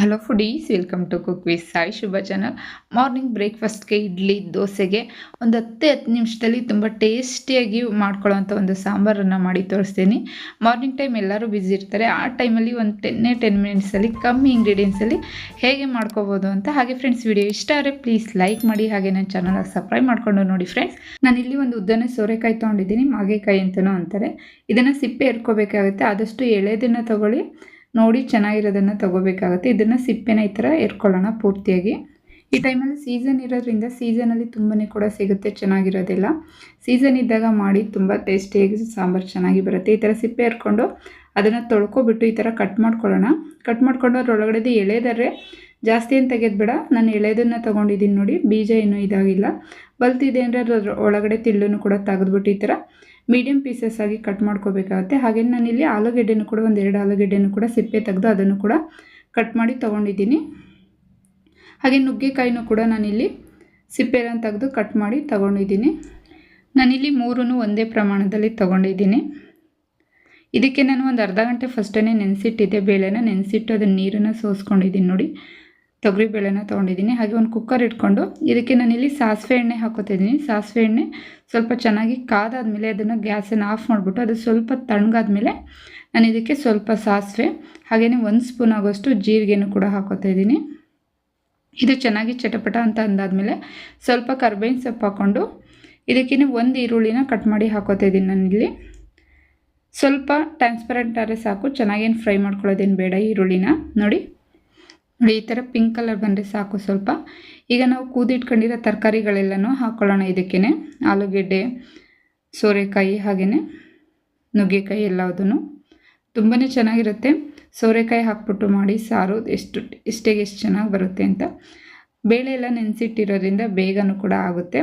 Hello foodies welcome to cook with Sai Shubha channel morning ಬ್ರೇಕ್ಫಾಸ್ಟ್ಗೆ idli, ದೋಸೆಗೆ ಒಂದು ಹತ್ತೇ ಹತ್ತು ನಿಮಿಷದಲ್ಲಿ ತುಂಬ ಟೇಸ್ಟಿಯಾಗಿ ಮಾಡ್ಕೊಳ್ಳೋವಂಥ ಒಂದು ಸಾಂಬಾರನ್ನು ಮಾಡಿ ತೋರಿಸ್ತೀನಿ. ಮಾರ್ನಿಂಗ್ ಟೈಮ್ ಎಲ್ಲರೂ ಬ್ಯುಸಿ ಇರ್ತಾರೆ. ಆ ಟೈಮಲ್ಲಿ ಒಂದು ಟೆನ್ನೇ ಟೆನ್ ಮಿನಿಟ್ಸಲ್ಲಿ ಕಮ್ಮಿ ಇಂಗ್ರೀಡಿಯೆಂಟ್ಸಲ್ಲಿ ಹೇಗೆ ಮಾಡ್ಕೋಬೋದು ಅಂತ ಹಾಗೆ ಫ್ರೆಂಡ್ಸ್ ವಿಡಿಯೋ ಇಷ್ಟ ಆದರೆ ಪ್ಲೀಸ್ ಲೈಕ್ ಮಾಡಿ ಹಾಗೆ ನನ್ನ ಚಾನಲ್ ಸಬ್ಸ್ಕ್ರೈಬ್ ಮಾಡಿಕೊಂಡು ನೋಡಿ ಫ್ರೆಂಡ್ಸ್ ನಾನು ಇಲ್ಲಿ ಒಂದು ಉದ್ದನೇ ಸೋರೆಕಾಯಿ ತೊಗೊಂಡಿದ್ದೀನಿ ಮಾಗೆಕಾಯಿ ಅಂತಲೂ ಅಂತಾರೆ. ಇದನ್ನು ಸಿಪ್ಪೆ ಎರ್ಕೋಬೇಕಾಗುತ್ತೆ. ಆದಷ್ಟು ಎಳೆದನ್ನು ತಗೊಳ್ಳಿ. ನೋಡಿ ಚೆನ್ನಾಗಿರೋದನ್ನು ತಗೋಬೇಕಾಗುತ್ತೆ. ಇದನ್ನು ಸಿಪ್ಪೆನ ಈ ಥರ ಎರ್ಕೊಳ್ಳೋಣ ಪೂರ್ತಿಯಾಗಿ. ಈ ಟೈಮಲ್ಲಿ ಸೀಸನ್ ಇರೋದ್ರಿಂದ ಸೀಸನಲ್ಲಿ ತುಂಬಾ ಕೂಡ ಸಿಗುತ್ತೆ, ಚೆನ್ನಾಗಿರೋದಿಲ್ಲ. ಸೀಸನ್ ಇದ್ದಾಗ ಮಾಡಿ ತುಂಬ ಟೇಸ್ಟಿಯಾಗಿ ಸಾಂಬಾರು ಚೆನ್ನಾಗಿ ಬರುತ್ತೆ. ಈ ಥರ ಸಿಪ್ಪೆ ಎರ್ಕೊಂಡು ಅದನ್ನು ತೊಳ್ಕೊಬಿಟ್ಟು ಈ ಥರ ಕಟ್ ಮಾಡ್ಕೊಳ್ಳೋಣ. ಕಟ್ ಮಾಡ್ಕೊಂಡು ಅದ್ರೊಳಗಡೆದು ಎಳೆದರೆ ಜಾಸ್ತಿ ಏನು ತೆಗೆದುಬೇಡ? ನಾನು ಎಳೆದನ್ನು ತೊಗೊಂಡಿದ್ದೀನಿ ನೋಡಿ, ಬೀಜ ಏನೂ ಇದಾಗಿಲ್ಲ. ಬಲ್ತಿದೆ ಅಂದರೆ ಅದ್ರ ಒಳಗಡೆ ತಿಳ್ಳನ್ನು ಕೂಡ ತೆಗೆದ್ಬಿಟ್ಟು ಈ ಥರ ಮೀಡಿಯಮ್ ಪೀಸಸ್ ಆಗಿ ಕಟ್ ಮಾಡ್ಕೋಬೇಕಾಗುತ್ತೆ. ಹಾಗೆ ನಾನಿಲ್ಲಿ ಆಲೂಗೆಡ್ಡೆನೂ ಕೂಡ ಒಂದು ಎರಡು ಆಲೂಗೆಡ್ಡೆನೂ ಕೂಡ ಸಿಪ್ಪೆ ತೆಗೆದು ಅದನ್ನು ಕೂಡ ಕಟ್ ಮಾಡಿ ತೊಗೊಂಡಿದ್ದೀನಿ. ಹಾಗೆ ನುಗ್ಗೆಕಾಯಿನೂ ಕೂಡ ನಾನಿಲ್ಲಿ ಸಿಪ್ಪೆನ ತೆಗೆದು ಕಟ್ ಮಾಡಿ ತೊಗೊಂಡಿದ್ದೀನಿ. ನಾನಿಲ್ಲಿ ಮೂರೂ ಒಂದೇ ಪ್ರಮಾಣದಲ್ಲಿ ತೊಗೊಂಡಿದ್ದೀನಿ. ಇದಕ್ಕೆ ನಾನು ಒಂದು ಅರ್ಧ ಗಂಟೆ ಫಸ್ಟೇ ನೆನೆಸಿಟ್ಟಿದ್ದೆ, ಬೇಳೆನ ನೆನೆಸಿಟ್ಟು ಅದನ್ನು ನೀರನ್ನು ಸೋಸ್ಕೊಂಡಿದ್ದೀನಿ ನೋಡಿ. ತೊಗರಿಬೇಳೆನ ತೊಗೊಂಡಿದ್ದೀನಿ. ಹಾಗೆ ಒಂದು ಕುಕ್ಕರ್ ಇಟ್ಕೊಂಡು ಇದಕ್ಕೆ ನಾನಿಲ್ಲಿ ಸಾಸಿವೆ ಎಣ್ಣೆ ಹಾಕೋತಿದ್ದೀನಿ ಸಾಸಿವೆ ಎಣ್ಣೆ ಸ್ವಲ್ಪ ಚೆನ್ನಾಗಿ ಕಾದಾದಮೇಲೆ ಅದನ್ನು ಗ್ಯಾಸನ್ನು ಆಫ್ ಮಾಡಿಬಿಟ್ಟು ಅದು ಸ್ವಲ್ಪ ತಣ್ಣಗಾದ್ಮೇಲೆ ನಾನು ಇದಕ್ಕೆ ಸ್ವಲ್ಪ ಸಾಸಿವೆ ಹಾಗೆಯೇ ಒಂದು ಸ್ಪೂನ್ ಆಗೋಷ್ಟು ಜೀರಿಗೆನೂ ಕೂಡ ಹಾಕೋತಾ ಇದ್ದೀನಿ. ಇದು ಚೆನ್ನಾಗಿ ಚಟಪಟ ಅಂತ ಅಂದಾದಮೇಲೆ ಸ್ವಲ್ಪ ಕರ್ಬೇವಿನ ಸೊಪ್ಪು ಹಾಕ್ಕೊಂಡು ಇದಕ್ಕೇ ಒಂದು ಈರುಳ್ಳಿನ ಕಟ್ ಮಾಡಿ ಹಾಕೋತಾ ಇದ್ದೀನಿ ನಾನಿಲ್ಲಿ ಸ್ವಲ್ಪ ಟ್ರಾನ್ಸ್ಪರೆಂಟ್ ಆದರೆ ಸಾಕು. ಚೆನ್ನಾಗೇನು ಫ್ರೈ ಮಾಡ್ಕೊಳ್ಳೋದೇನು ಬೇಡ ಈರುಳ್ಳಿನ. ನೋಡಿ. ಈ ಥರ ಪಿಂಕ್ ಕಲರ್ ಬಂದರೆ ಸಾಕು ಸ್ವಲ್ಪ. ಈಗ ನಾವು ಕೂದಿಟ್ಕೊಂಡಿರೋ ತರಕಾರಿಗಳೆಲ್ಲನೂ ಹಾಕ್ಕೊಳ್ಳೋಣ ಇದಕ್ಕೇ ಆಲೂಗೆಡ್ಡೆ, ಸೋರೆಕಾಯಿ ಹಾಗೆಯೇ ನುಗ್ಗೆಕಾಯಿ ಎಲ್ಲದೂ ತುಂಬಾ ಚೆನ್ನಾಗಿರುತ್ತೆ. ಸೋರೆಕಾಯಿ ಹಾಕ್ಬಿಟ್ಟು ಮಾಡಿ, ಸಾರು ಎಷ್ಟು, ಇಷ್ಟೇಗೆ ಎಷ್ಟು ಚೆನ್ನಾಗಿ ಬರುತ್ತೆ ಅಂತ. ಬೇಳೆ ಎಲ್ಲ ನೆನೆಸಿಟ್ಟಿರೋದ್ರಿಂದ ಬೇಗನೂ ಕೂಡ ಆಗುತ್ತೆ.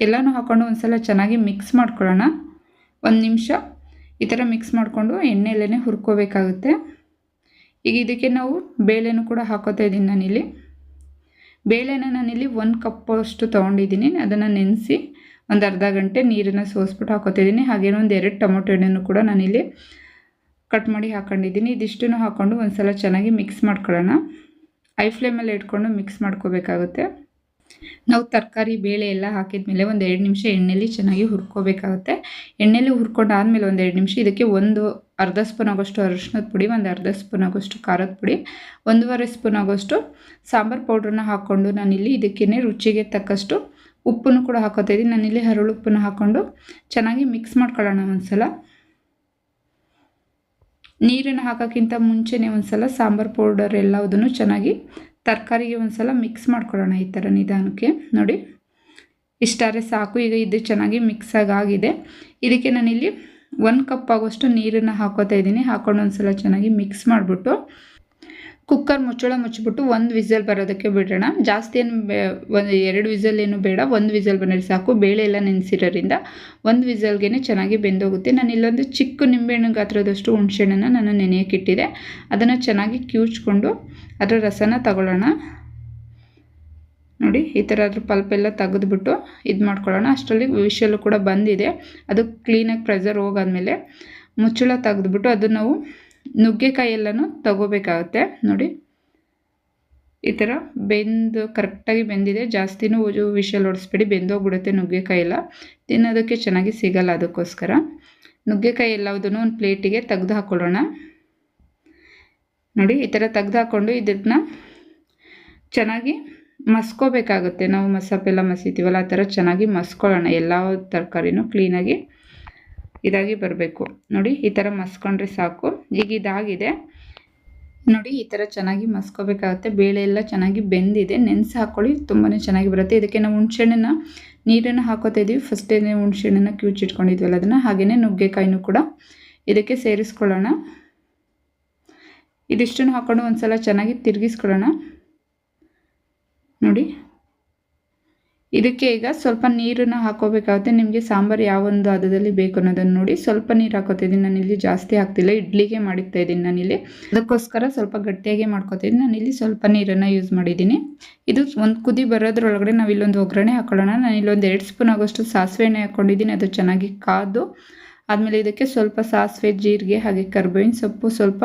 ಎಲ್ಲನೂ ಹಾಕ್ಕೊಂಡು ಒಂದು ಸಲ ಚೆನ್ನಾಗಿ ಮಿಕ್ಸ್ ಮಾಡ್ಕೊಳ್ಳೋಣ. ಒಂದು ನಿಮಿಷ. ಈ ಥರ ಮಿಕ್ಸ್ ಮಾಡಿಕೊಂಡು ಎಣ್ಣೆಯಲ್ಲೇ ಹುರ್ಕೋಬೇಕಾಗುತ್ತೆ. ಈಗ ಇದಕ್ಕೆ ನಾವು ಬೇಳೆನೂ ಕೂಡ ಹಾಕೋತಾ ಇದ್ದೀನಿ ನಾನಿಲ್ಲಿ. ಬೇಳೆನ ನಾನಿಲ್ಲಿ ಒಂದು ಕಪ್ಪಷ್ಟು ತೊಗೊಂಡಿದ್ದೀನಿ. ಅದನ್ನು ನೆನೆಸಿ ಒಂದು ಅರ್ಧ ಗಂಟೆ ನೀರನ್ನು ಸೋಸ್ಬಿಟ್ಟು ಹಾಕೋತಾ ಇದ್ದೀನಿ. ಹಾಗೇನೋ ಒಂದು ಎರಡು ಟೊಮೊಟೊ ಹಣ್ಣನ್ನು ಕೂಡ ನಾನಿಲ್ಲಿ ಕಟ್ ಮಾಡಿ ಹಾಕೊಂಡಿದ್ದೀನಿ. ಇದಿಷ್ಟನ್ನು ಹಾಕ್ಕೊಂಡು ಒಂದು ಸಲ ಚೆನ್ನಾಗಿ ಮಿಕ್ಸ್ ಮಾಡ್ಕೊಳ್ಳೋಣ. ಐ ಫ್ಲೇಮಲ್ಲಿ ಇಟ್ಕೊಂಡು ಮಿಕ್ಸ್ ಮಾಡ್ಕೋಬೇಕಾಗುತ್ತೆ. ನಾವು ತರಕಾರಿ, ಬೇಳೆ ಎಲ್ಲ ಹಾಕಿದ ಮೇಲೆ ಒಂದು ಎರಡು ನಿಮಿಷ ಎಣ್ಣೆಲಿ ಚೆನ್ನಾಗಿ ಹುರ್ಕೋಬೇಕಾಗುತ್ತೆ. ಎಣ್ಣೆಲಿ ಹುರ್ಕೊಂಡಾದ್ಮೇಲೆ ಒಂದು ಎರಡು ನಿಮಿಷ ಇದಕ್ಕೆ ಒಂದು ಅರ್ಧ ಸ್ಪೂನ್ ಆಗೋಷ್ಟು ಅರಿಶಿನದ ಪುಡಿ, ಒಂದು ಅರ್ಧ ಸ್ಪೂನ್ ಆಗೋಷ್ಟು ಖಾರದ ಪುಡಿ, ಒಂದೂವರೆ ಸ್ಪೂನ್ ಆಗೋಷ್ಟು ಸಾಂಬಾರು ಪೌಡ್ರನ್ನ ಹಾಕ್ಕೊಂಡು ನಾನಿಲ್ಲಿ ಇದಕ್ಕೇ ರುಚಿಗೆ ತಕ್ಕಷ್ಟು ಉಪ್ಪನ್ನು ಕೂಡ ಹಾಕೋತಾ ಇದ್ದೀನಿ. ನಾನಿಲ್ಲಿ ಹರಳು ಉಪ್ಪನ್ನು ಹಾಕ್ಕೊಂಡು ಚೆನ್ನಾಗಿ ಮಿಕ್ಸ್ ಮಾಡ್ಕೊಳ್ಳೋಣ ಒಂದ್ಸಲ. ನೀರನ್ನು ಹಾಕೋಕ್ಕಿಂತ ಮುಂಚೆನೇ ಒಂದು ಸಲ ಸಾಂಬಾರು ಪೌಡರ್ ಎಲ್ಲದನ್ನು ಚೆನ್ನಾಗಿ ತರಕಾರಿಗೆ ಒಂದು ಸಲ ಮಿಕ್ಸ್ ಮಾಡ್ಕೊಳ್ಳೋಣ ಈ ಥರ ನಿಧಾನಕ್ಕೆ. ನೋಡಿ ಇಷ್ಟಾರೆ ಸಾಕು. ಈಗ ಇದು ಚೆನ್ನಾಗಿ ಮಿಕ್ಸ್ ಆಗಿದೆ ಇದಕ್ಕೆ ನಾನಿಲ್ಲಿ ಒಂದು ಕಪ್ ಆಗೋಷ್ಟು ನೀರನ್ನು ಹಾಕೋತಾ ಇದ್ದೀನಿ. ಹಾಕೊಂಡು ಒಂದು ಸಲ ಚೆನ್ನಾಗಿ ಮಿಕ್ಸ್ ಮಾಡಿಬಿಟ್ಟು ಕುಕ್ಕರ್ ಮುಚ್ಚಳ ಮುಚ್ಚಿಬಿಟ್ಟು ಒಂದು ವಿಸಲ್ ಬರೋದಕ್ಕೆ ಬಿಡೋಣ. ಜಾಸ್ತಿ ಏನು ಒಂದು ಎರಡು ವಿಸಲ್ ಏನು ಬೇಡ. ಒಂದು ವಿಸಲ್ ಬಂದರೆ ಸಾಕು. ಬೇಳೆ ಎಲ್ಲ ನೆನೆಸಿರೋದ್ರಿಂದ ಒಂದು ವಿಸಲ್ಗೆ ಚೆನ್ನಾಗಿ ಬೆಂದೋಗುತ್ತೆ. ನಾನು ಇಲ್ಲೊಂದು ಚಿಕ್ಕ ನಿಂಬೆಹಣ್ಣು ಗಾತ್ರದಷ್ಟು ಹುಣಸೆಹಣ್ಣನ್ನು ನಾನು ನೆನೆಯೋಕ್ಕಿಟ್ಟಿದೆ. ಅದನ್ನು ಚೆನ್ನಾಗಿ ಕಿವುಚ್ಕೊಂಡು ಅದರ ರಸನ ತಗೊಳ್ಳೋಣ. ನೋಡಿ, ಈ ಥರ ಅದ್ರ ಪಲ್ಪೆಲ್ಲ ತೆಗೆದುಬಿಟ್ಟು ಇದು ಮಾಡ್ಕೊಳ್ಳೋಣ. ಅಷ್ಟರಲ್ಲಿ ವಿಷಲು ಕೂಡ ಬಂದಿದೆ. ಅದು ಕ್ಲೀನಾಗಿ ಪ್ರೆಸರ್ ಹೋಗಾದ್ಮೇಲೆ ಮುಚ್ಚಳ ತೆಗೆದುಬಿಟ್ಟು ಅದನ್ನು ನಾವು ನುಗ್ಗೆಕಾಯಿ ಎಲ್ಲನೂ ತಗೋಬೇಕಾಗುತ್ತೆ. ನೋಡಿ. ಈ ಥರ ಬೆಂದು ಕರೆಕ್ಟಾಗಿ ಬೆಂದಿದೆ. ಜಾಸ್ತಿನೂ ವಿಷಲ್ ಹೊಡಿಸ್ಬೇಡಿ ಬೆಂದೋಗ್ಬಿಡುತ್ತೆ ನುಗ್ಗೆಕಾಯಿ ಎಲ್ಲ ತಿನ್ನೋದಕ್ಕೆ ಚೆನ್ನಾಗಿ ಸಿಗಲ್ಲ ಅದಕ್ಕೋಸ್ಕರ. ನುಗ್ಗೆಕಾಯಿ ಎಲ್ಲವುದನ್ನು ಒಂದು ಪ್ಲೇಟಿಗೆ ತೆಗೆದು ಹಾಕ್ಕೊಳ್ಳೋಣ ನೋಡಿ, ಈ ಥರ ತೆಗ್ದು ಹಾಕ್ಕೊಂಡು ಇದನ್ನ ಚೆನ್ನಾಗಿ ಮಸ್ಕೋಬೇಕಾಗುತ್ತೆ. ನಾವು ಮಸಾಪೆಲ್ಲ ಮಸಿತೀವಲ್ಲ, ಆ ಥರ ಚೆನ್ನಾಗಿ ಮಸ್ಕೊಳ್ಳೋಣ. ಎಲ್ಲ ತರಕಾರಿನೂ ಕ್ಲೀನಾಗಿ ಇದಾಗಿ ಬರಬೇಕು. ನೋಡಿ, ಈ ಥರ ಮಸ್ಕೊಂಡ್ರೆ ಸಾಕು. ಈಗ ಇದಾಗಿದೆ. ನೋಡಿ, ಈ ಥರ ಚೆನ್ನಾಗಿ ಮಸ್ಕೋಬೇಕಾಗುತ್ತೆ. ಬೇಳೆ ಎಲ್ಲ ಚೆನ್ನಾಗಿ ಬೆಂದಿದೆ. ನೆನೆಸಿ ಹಾಕ್ಕೊಳ್ಳಿ ತುಂಬಾ ಚೆನ್ನಾಗಿ ಬರುತ್ತೆ. ಇದಕ್ಕೆ ನಾವು ಹುಣಸೆಹಣ್ಣನ್ನು, ನೀರನ್ನು ಹಾಕೋತಾ ಇದ್ದೀವಿ ಫಸ್ಟೇ ಹುಣಸೆಹಣ್ಣನ್ನು ಕ್ಯೂಚಿಟ್ಕೊಂಡಿದ್ವಲ್ಲ ಅದನ್ನು ಹಾಗೆಯೇ ನುಗ್ಗೆಕಾಯಿನೂ ಕೂಡ ಇದಕ್ಕೆ ಸೇರಿಸ್ಕೊಳ್ಳೋಣ. ಇದಿಷ್ಟನ್ನು ಹಾಕ್ಕೊಂಡು ಒಂದು ಸಲ ಚೆನ್ನಾಗಿ ತಿರುಗಿಸ್ಕೊಳ್ಳೋಣ. ನೋಡಿ ಇದಕ್ಕೆ ಈಗ ಸ್ವಲ್ಪ ನೀರನ್ನು ಹಾಕೋಬೇಕಾಗುತ್ತೆ. ನಿಮಗೆ ಸಾಂಬಾರು ಯಾವ ಒಂದು ಹದದಲ್ಲಿ ಬೇಕು ಅನ್ನೋದನ್ನು ನೋಡಿ. ಸ್ವಲ್ಪ ನೀರು ಹಾಕೋತಿದ್ದೀನಿ. ನಾನಿಲ್ಲಿ ಜಾಸ್ತಿ ಹಾಕ್ತಿಲ್ಲ. ಇಡ್ಲಿಗೆ ಮಾಡಿರ್ತಾ ಇದ್ದೀನಿ ನಾನಿಲ್ಲಿ ಅದಕ್ಕೋಸ್ಕರ ಸ್ವಲ್ಪ ಗಟ್ಟಿಯಾಗಿ ಮಾಡ್ಕೋತಿದ್ದೀನಿ. ನಾನಿಲ್ಲಿ ಸ್ವಲ್ಪ ನೀರನ್ನು ಯೂಸ್ ಮಾಡಿದ್ದೀನಿ. ಇದು ಒಂದು ಕುದಿ ಬರೋದ್ರೊಳಗಡೆ ನಾವು ಇಲ್ಲೊಂದು ಒಗ್ಗರಣೆ ಹಾಕೊಳ್ಳೋಣ. ನಾನು ಇಲ್ಲೊಂದು ಎರಡು ಸ್ಪೂನ್ ಆಗೋಷ್ಟು ಸಾಸಿವೆ ಎಣ್ಣೆ ಹಾಕ್ಕೊಂಡಿದ್ದೀನಿ ಅದು ಚೆನ್ನಾಗಿ ಕಾದು. ಆದಮೇಲೆ ಇದಕ್ಕೆ ಸ್ವಲ್ಪ ಸಾಸಿವೆ, ಜೀರಿಗೆ ಹಾಗೆ ಕರ್ಬೇವಿನ ಸೊಪ್ಪು ಸ್ವಲ್ಪ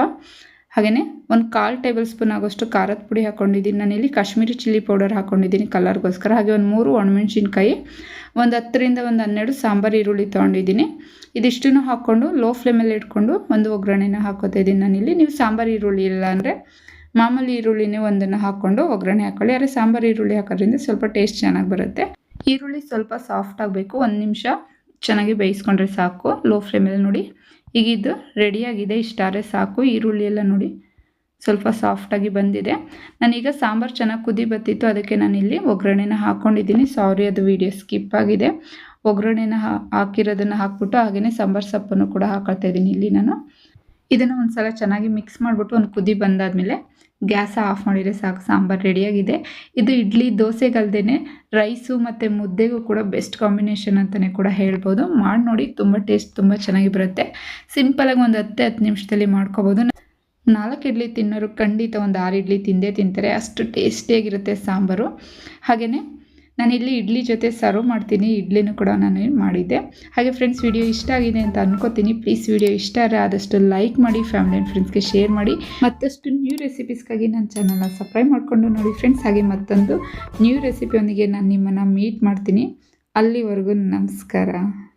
ಹಾಗೆಯೇ ಒಂದು ಕಾಲು ಟೇಬಲ್ ಸ್ಪೂನ್ ಆಗೋಷ್ಟು ಖಾರದ ಪುಡಿ ಹಾಕ್ಕೊಂಡಿದ್ದೀನಿ. ನಾನಿಲ್ಲಿ ಕಾಶ್ಮೀರಿ ಚಿಲ್ಲಿ ಪೌಡರ್ ಹಾಕ್ಕೊಂಡಿದ್ದೀನಿ ಕಲರ್ಗೋಸ್ಕರ. ಹಾಗೆ ಒಂದು ಮೂರು ಒಣಮೆಣ್ಸಿನ್ಕಾಯಿ, ಒಂದು ಹತ್ತರಿಂದ ಒಂದು ಹನ್ನೆರಡು ಸಾಂಬಾರು ಈರುಳ್ಳಿ ತೊಗೊಂಡಿದ್ದೀನಿ. ಇದಿಷ್ಟನ್ನು ಹಾಕ್ಕೊಂಡು ಲೋ ಫ್ಲೇಮಲ್ಲಿ ಇಟ್ಕೊಂಡು ಒಂದು ಒಗ್ಗರಣೆನ ಹಾಕೋತಾ ಇದ್ದೀನಿ. ನಾನಿಲ್ಲಿ ನೀವು ಸಾಂಬಾರು ಈರುಳ್ಳಿ ಇಲ್ಲ ಅಂದರೆ ಮಾಮೂಲಿ ಈರುಳ್ಳಿನೇ ಒಂದನ್ನು ಹಾಕ್ಕೊಂಡು ಒಗ್ಗರಣೆ ಹಾಕ್ಕೊಳ್ಳಿ ಆದರೆ ಸಾಂಬಾರು ಈರುಳ್ಳಿ ಹಾಕೋದ್ರಿಂದ ಸ್ವಲ್ಪ ಟೇಸ್ಟ್ ಚೆನ್ನಾಗಿ ಬರುತ್ತೆ. ಈರುಳ್ಳಿ ಸ್ವಲ್ಪ ಸಾಫ್ಟ್ ಆಗಬೇಕು. ಒಂದು ನಿಮಿಷ ಚೆನ್ನಾಗಿ ಬೇಯಿಸ್ಕೊಂಡ್ರೆ ಸಾಕು. ಲೋ ಫ್ಲೇಮಲ್ಲಿ ನೋಡಿ. ಈಗ ಇದು ರೆಡಿಯಾಗಿದೆ. ಇಷ್ಟಾರೆ ಸಾಕು. ಈರುಳ್ಳಿ ಎಲ್ಲ ನೋಡಿ ಸ್ವಲ್ಪ ಸಾಫ್ಟಾಗಿ ಬಂದಿದೆ. ನಾನೀಗ ಸಾಂಬಾರು ಚೆನ್ನಾಗಿ ಕುದಿ ಬತ್ತಿತ್ತು ಅದಕ್ಕೆ ನಾನಿಲ್ಲಿ ಒಗ್ಗರಣೆನ ಹಾಕ್ಕೊಂಡಿದ್ದೀನಿ ಸಾರಿ ಅದು ವಿಡಿಯೋ ಸ್ಕಿಪ್ ಆಗಿದೆ. ಒಗ್ಗರಣೆನ ಹಾಕಿರೋದನ್ನು ಹಾಕ್ಬಿಟ್ಟು ಹಾಗೆಯೇ ಸಾಂಬಾರು ಸೊಪ್ಪನ್ನು ಕೂಡ ಹಾಕೊಳ್ತಾ ಇದ್ದೀನಿ. ಇಲ್ಲಿ ನಾನು ಇದನ್ನು ಒಂದು ಸಲ ಚೆನ್ನಾಗಿ ಮಿಕ್ಸ್ ಮಾಡಿಬಿಟ್ಟು ಒಂದು ಕುದಿ ಬಂದಾದಮೇಲೆ ಗ್ಯಾಸ ಆಫ್ ಮಾಡಿದರೆ ಸಾಕು, ಸಾಂಬಾರು ರೆಡಿಯಾಗಿದೆ. ಇದು ಇಡ್ಲಿ ದೋಸೆಗಲ್ದೇ ರೈಸು ಮತ್ತು ಮುದ್ದೆಗೂ ಕೂಡ ಬೆಸ್ಟ್ ಕಾಂಬಿನೇಷನ್ ಅಂತಲೇ ಕೂಡ ಹೇಳ್ಬೋದು. ಮಾಡಿ ನೋಡಿ, ತುಂಬ ಟೇಸ್ಟ್ ತುಂಬ ಚೆನ್ನಾಗಿ ಬರುತ್ತೆ. ಸಿಂಪಲಾಗಿ ಒಂದು ಹತ್ತು ಹತ್ತು ನಿಮಿಷದಲ್ಲಿ ಮಾಡ್ಕೋಬೋದು. ನಾಲ್ಕು ಇಡ್ಲಿ ತಿನ್ನೋರು ಖಂಡಿತ ಒಂದು ಆರು ಇಡ್ಲಿ ತಿಂದೇ ತಿಂತಾರೆ. ಅಷ್ಟು ಟೇಸ್ಟಿಯಾಗಿರುತ್ತೆ ಸಾಂಬಾರು. ಹಾಗೆಯೇ ನಾನಿಲ್ಲಿ ಇಡ್ಲಿ ಜೊತೆ ಸರ್ವ್ ಮಾಡ್ತೀನಿ, ಇಡ್ಲಿನೂ ಕೂಡ ನಾನು ಮಾಡಿದ್ದೆ. ಹಾಗೆ ಫ್ರೆಂಡ್ಸ್ ವಿಡಿಯೋ ಇಷ್ಟ ಆಗಿದೆ ಅಂತ ಅನ್ಕೋತೀನಿ. ಪ್ಲೀಸ್ ವಿಡಿಯೋ ಇಷ್ಟ ಆದಷ್ಟು ಲೈಕ್ ಮಾಡಿ ಫ್ಯಾಮಿಲಿ ಆ್ಯಂಡ್ ಫ್ರೆಂಡ್ಸ್ಗೆ ಶೇರ್ ಮಾಡಿ. ಮತ್ತಷ್ಟು ನ್ಯೂ ರೆಸಿಪೀಸ್ಗಾಗಿ ನನ್ನ ಚಾನಲ್ನ ಸಬ್ಸ್ಕ್ರೈಬ್ ಮಾಡಿಕೊಂಡು ನೋಡಿ ಫ್ರೆಂಡ್ಸ್ ಹಾಗೆ ಮತ್ತೊಂದು ನ್ಯೂ ರೆಸಿಪಿಯೊಂದಿಗೆ ನಾನು ನಿಮ್ಮನ್ನು ಮೀಟ್ ಮಾಡ್ತೀನಿ. ಅಲ್ಲಿವರೆಗೂ ನಮಸ್ಕಾರ.